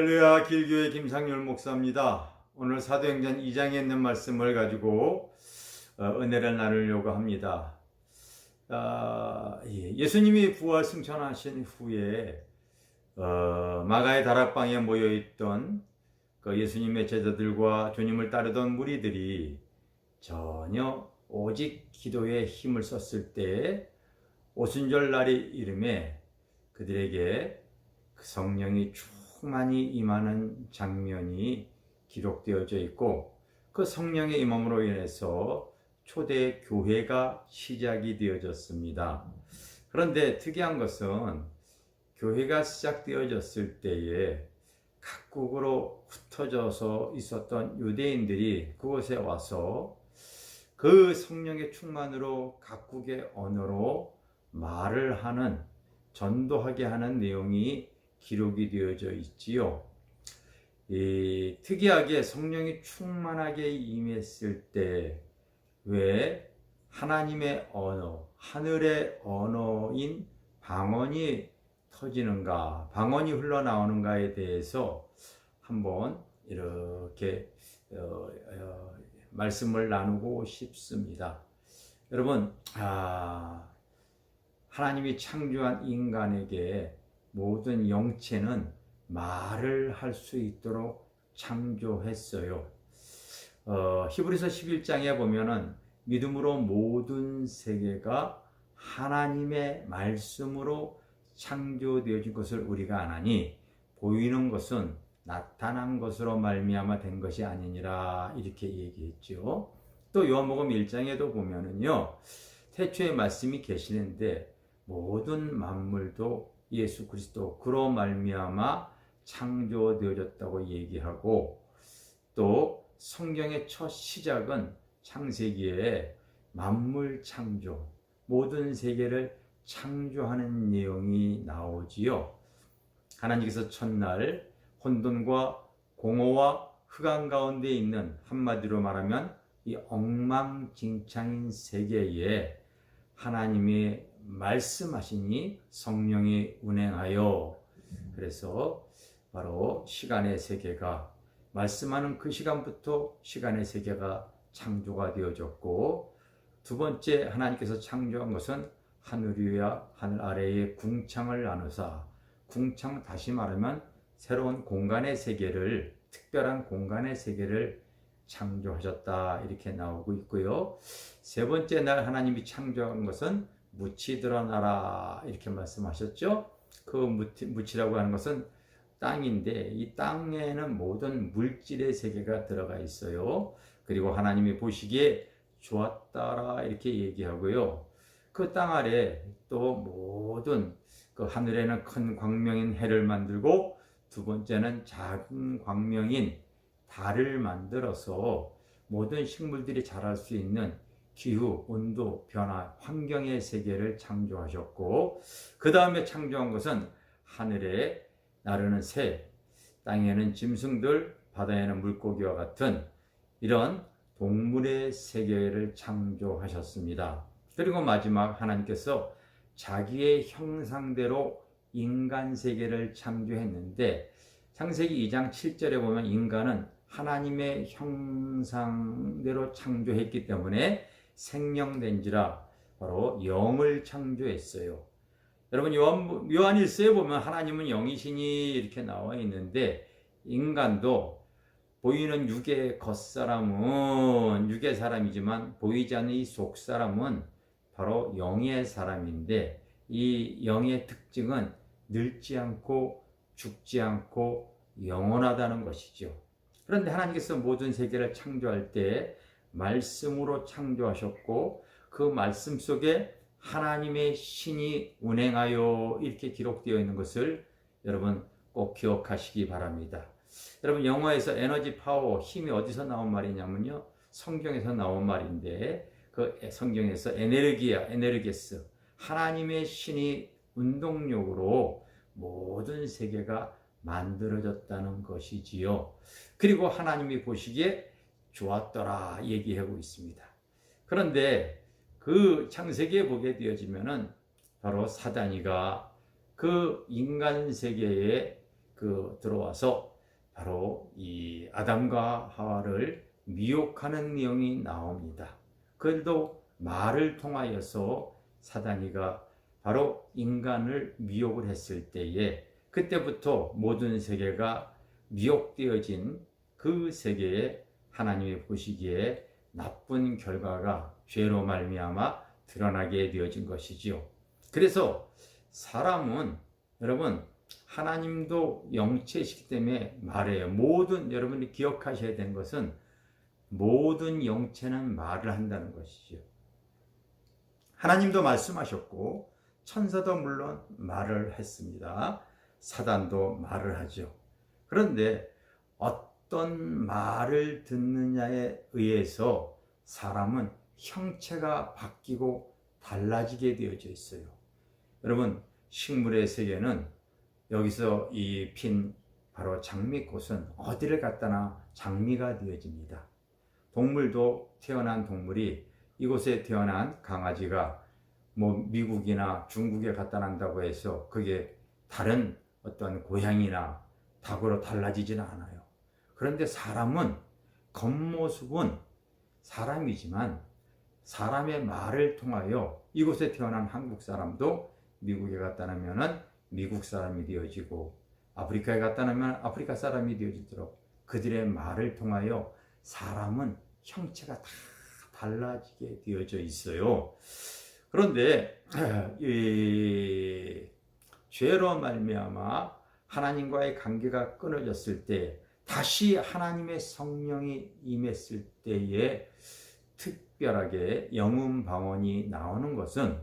할렐루야 길교의 김상열 목사입니다. 오늘 사도행전 2장에 있는 말씀을 가지고 어, 은혜를 나누려고 합니다. 아, 예, 예수님이 부활 승천하신 후에 어, 마가의 다락방에 모여 있던 그 예수님의 제자들과 주님을 따르던 무리들이 전혀 오직 기도에 힘을 썼을 때 오순절 날이 이름에 그들에게 그 성령이 충 만히 임하는 장면이 기록되어져 있고 그 성령의 임함으로 인해서 초대 교회가 시작이 되어졌습니다. 그런데 특이한 것은 교회가 시작되어졌을 때에 각국으로 흩어져서 있었던 유대인들이 그곳에 와서 그 성령의 충만으로 각국의 언어로 말을 하는 전도하게 하는 내용이 기록이 되어져 있지요. 이, 특이하게 성령이 충만하게 임했을 때 왜 하나님의 언어, 하늘의 언어인 방언이 터지는가, 방언이 흘러나오는가에 대해서 한번 이렇게 어, 어, 말씀을 나누고 싶습니다. 여러분, 아, 하나님이 창조한 인간에게 모든 영체는 말을 할 수 있도록 창조했어요. 어, 히브리서 11장에 보면은 믿음으로 모든 세계가 하나님의 말씀으로 창조되어진 것을 우리가 아나니 보이는 것은 나타난 것으로 말미암아 된 것이 아니니라 이렇게 얘기했죠. 또 요한복음 1장에도 보면은요. 태초에 말씀이 계시는데 모든 만물도 예수 그리스도 그로 말미암아 창조되어졌다고 얘기하고 또 성경의 첫 시작은 창세기에 만물 창조 모든 세계를 창조하는 내용이 나오지요. 하나님께서 첫날 혼돈과 공허와 흑암 가운데 있는 한마디로 말하면 이 엉망진창인 세계에 하나님이 말씀하시니 성령이 운행하여 그래서 바로 시간의 세계가 말씀하는 그 시간부터 시간의 세계가 창조가 되어졌고 두 번째 하나님께서 창조한 것은 하늘 위와 하늘 아래의 궁창을 나누사 궁창 다시 말하면 새로운 공간의 세계를 특별한 공간의 세계를 창조하셨다 이렇게 나오고 있고요. 세 번째 날 하나님이 창조한 것은 무치 드러나라 이렇게 말씀하셨죠. 그 무치라고 하는 것은 땅인데 이 땅에는 모든 물질의 세계가 들어가 있어요. 그리고 하나님이 보시기에 좋았다라 이렇게 얘기하고요. 그 땅 아래 또 모든 그 하늘에는 큰 광명인 해를 만들고 두 번째는 작은 광명인 달을 만들어서 모든 식물들이 자랄 수 있는 기후, 온도, 변화, 환경의 세계를 창조하셨고 그 다음에 창조한 것은 하늘에 나르는 새, 땅에는 짐승들, 바다에는 물고기와 같은 이런 동물의 세계를 창조하셨습니다. 그리고 마지막 하나님께서 자기의 형상대로 인간 세계를 창조했는데 창세기 2장 7절에 보면 인간은 하나님의 형상대로 창조했기 때문에 생명된지라 바로 영을 창조했어요. 여러분 요한 요한일서에 보면 하나님은 영이시니 이렇게 나와 있는데 인간도 보이는 육의 겉사람은 육의 사람이지만 보이지 않는 이 속사람은 바로 영의 사람인데 이 영의 특징은 늙지 않고 죽지 않고 영원하다는 것이죠. 그런데 하나님께서 모든 세계를 창조할 때 말씀으로 창조하셨고 그 말씀 속에 하나님의 신이 운행하여 이렇게 기록되어 있는 것을 여러분 꼭 기억하시기 바랍니다. 여러분 영어에서 에너지 파워 힘이 어디서 나온 말이냐면요. 성경에서 나온 말인데 그 성경에서 에네르기아 에네르게스 하나님의 신이 운동력으로 모든 세계가 만들어졌다는 것이지요. 그리고 하나님이 보시기에 좋았더라 얘기하고 있습니다. 그런데 그 창세기에 보게 되어지면은 바로 사단이가 그 인간 세계에 그 들어와서 바로 이 아담과 하와를 미혹하는 내용이 나옵니다. 그래도 말을 통하여서 사단이가 바로 인간을 미혹을 했을 때에 그때부터 모든 세계가 미혹되어진 그 세계에 하나님이 보시기에 나쁜 결과가 죄로 말미암아 드러나게 되어진 것이지요. 그래서 사람은 여러분 하나님도 영체이시기 때문에 말해요. 모든 여러분이 기억하셔야 되는 것은 모든 영체는 말을 한다는 것이죠. 하나님도 말씀하셨고 천사도 물론 말을 했습니다. 사단도 말을 하죠. 그런데 어떤 말을 듣느냐에 의해서 사람은 형체가 바뀌고 달라지게 되어져 있어요. 여러분, 식물의 세계는 여기서 이 핀 바로 장미꽃은 어디를 갖다나 장미가 되어집니다. 동물도 태어난 동물이 이곳에 태어난 강아지가 뭐 미국이나 중국에 갖다 난다고 해서 그게 다른 어떤 고향이나 닭으로 달라지지는 않아요. 그런데 사람은 겉모습은 사람이지만 사람의 말을 통하여 이곳에 태어난 한국 사람도 미국에 갖다 놓으면은 미국 사람이 되어지고 아프리카에 갖다 놓으면 아프리카 사람이 되어지도록 그들의 말을 통하여 사람은 형체가 다 달라지게 되어져 있어요. 그런데 이 죄로 말미암아 하나님과의 관계가 끊어졌을 때 다시 하나님의 성령이 임했을 때에 특별하게 영음 방언이 나오는 것은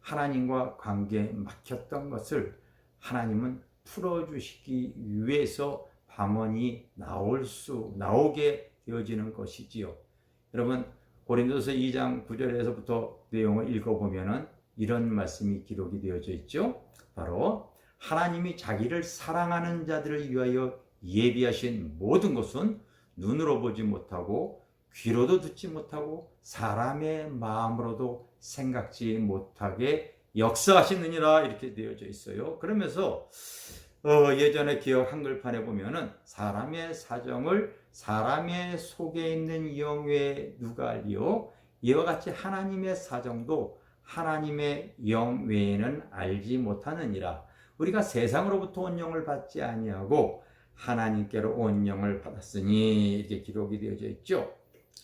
하나님과 관계에 막혔던 것을 하나님은 풀어주시기 위해서 방언이 나올 수 나오게 되어지는 것이지요. 여러분 고린도서 2장 9절에서부터 내용을 읽어보면은 이런 말씀이 기록이 되어져 있죠. 바로 하나님이 자기를 사랑하는 자들을 위하여 예비하신 모든 것은 눈으로 보지 못하고 귀로도 듣지 못하고 사람의 마음으로도 생각지 못하게 역사하시느니라 이렇게 되어져 있어요. 그러면서 어, 예전에 기억 한글판에 보면은 사람의 사정을 사람의 속에 있는 영외 누가 알리요? 이와 같이 하나님의 사정도 하나님의 영 외에는 알지 못하느니라. 우리가 세상으로부터 온 영을 받지 아니하고 하나님께로 온 영을 받았으니 이렇게 기록이 되어져 있죠.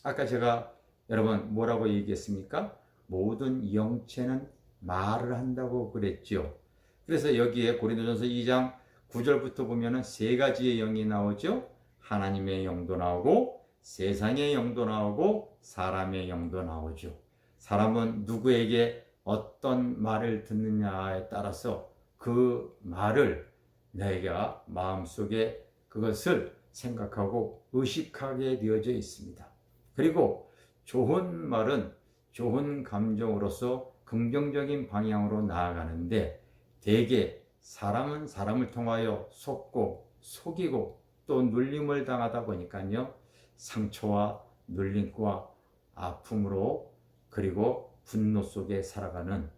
아까 제가 여러분 뭐라고 얘기했습니까? 모든 영체는 말을 한다고 그랬죠. 그래서 여기에 고린도전서 2장 9절부터 보면은 세 가지의 영이 나오죠. 하나님의 영도 나오고 세상의 영도 나오고 사람의 영도 나오죠. 사람은 누구에게 어떤 말을 듣느냐에 따라서 그 말을 내가 마음속에 그것을 생각하고 의식하게 되어져 있습니다. 그리고 좋은 말은 좋은 감정으로서 긍정적인 방향으로 나아가는데 대개 사람은 사람을 통하여 속고 속이고 또 눌림을 당하다 보니까요 상처와 눌림과 아픔으로 그리고 분노 속에 살아가는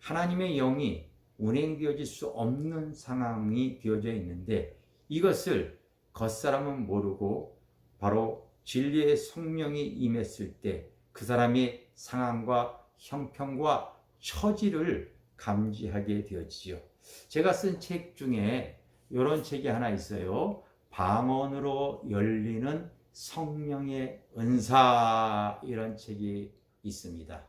하나님의 영이 운행되어질 수 없는 상황이 되어져 있는데 이것을 겉사람은 모르고 바로 진리의 성령이 임했을 때 그 사람이 상황과 형편과 처지를 감지하게 되어지죠. 제가 쓴 책 중에 이런 책이 하나 있어요. 방언으로 열리는 성령의 은사 이런 책이 있습니다.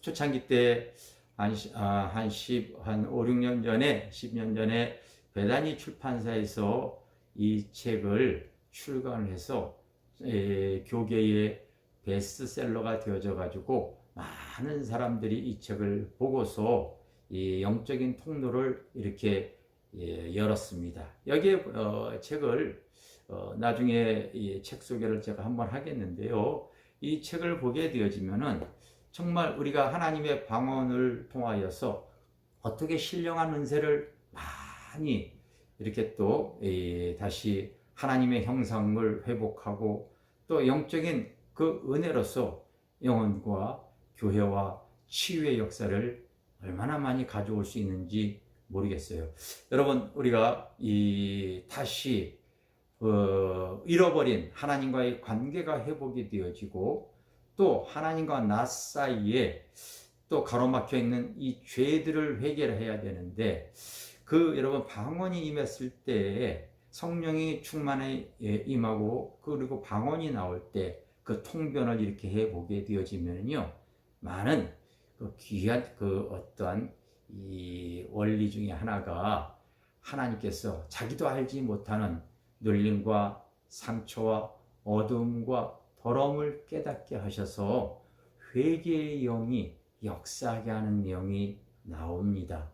초창기 때 한, 아, 한 10, 한 5, 6년 전에, 10년 전에 배단이 출판사에서 이 책을 출간을 해서 에, 교계의 베스트셀러가 되어져 가지고 많은 사람들이 이 책을 보고서 이 영적인 통로를 이렇게 예, 열었습니다. 여기에 어, 책을 어, 나중에 이 책 소개를 제가 한번 하겠는데요. 이 책을 보게 되어지면은 정말 우리가 하나님의 방언을 통하여서 어떻게 신령한 은혜를 많이 이렇게 또 다시 하나님의 형상을 회복하고 또 영적인 그 은혜로서 영혼과 교회와 치유의 역사를 얼마나 많이 가져올 수 있는지 모르겠어요. 여러분 우리가 이 다시 어, 잃어버린 하나님과의 관계가 회복이 되어지고 또 하나님과 나 사이에 또 가로막혀 있는 이 죄들을 해결해야 되는데 그 여러분 방언이 임했을 때 성령이 충만에 예, 임하고 그리고 방언이 나올 때 그 통변을 이렇게 해보게 되어지면요 많은 그 귀한 그 어떠한 이 원리 중에 하나가 하나님께서 자기도 알지 못하는 눌림과 상처와 어둠과 더러움을 깨닫게 하셔서 회개의 영이 역사하게 하는 영이 나옵니다.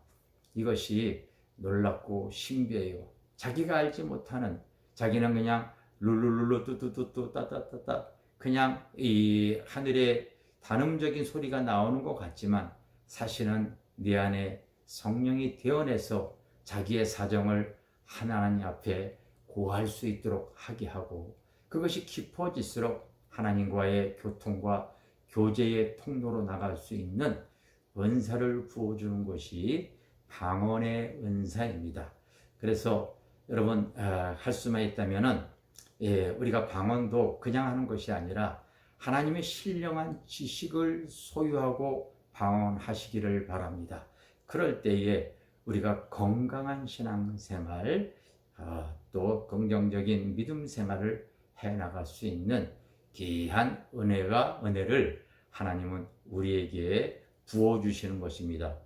이것이 놀랍고 신비해요. 자기가 알지 못하는 자기는 그냥 룰루룰루 뚜뚜뚜뚜 따따따따 그냥 이 하늘의 단음적인 소리가 나오는 것 같지만 사실은 내 안에 성령이 되어내서 자기의 사정을 하나님 앞에 고할 수 있도록 하게 하고 그것이 깊어질수록 하나님과의 교통과 교제의 통로로 나갈 수 있는 은사를 부어주는 것이 방언의 은사입니다. 그래서 여러분 아, 할 수만 있다면은 예, 우리가 방언도 그냥 하는 것이 아니라 하나님의 신령한 지식을 소유하고 방언하시기를 바랍니다. 그럴 때에 우리가 건강한 신앙생활 아, 또 긍정적인 믿음 생활을 해 나갈 수 있는 귀한 은혜가 은혜를 하나님은 우리에게 부어 주시는 것입니다.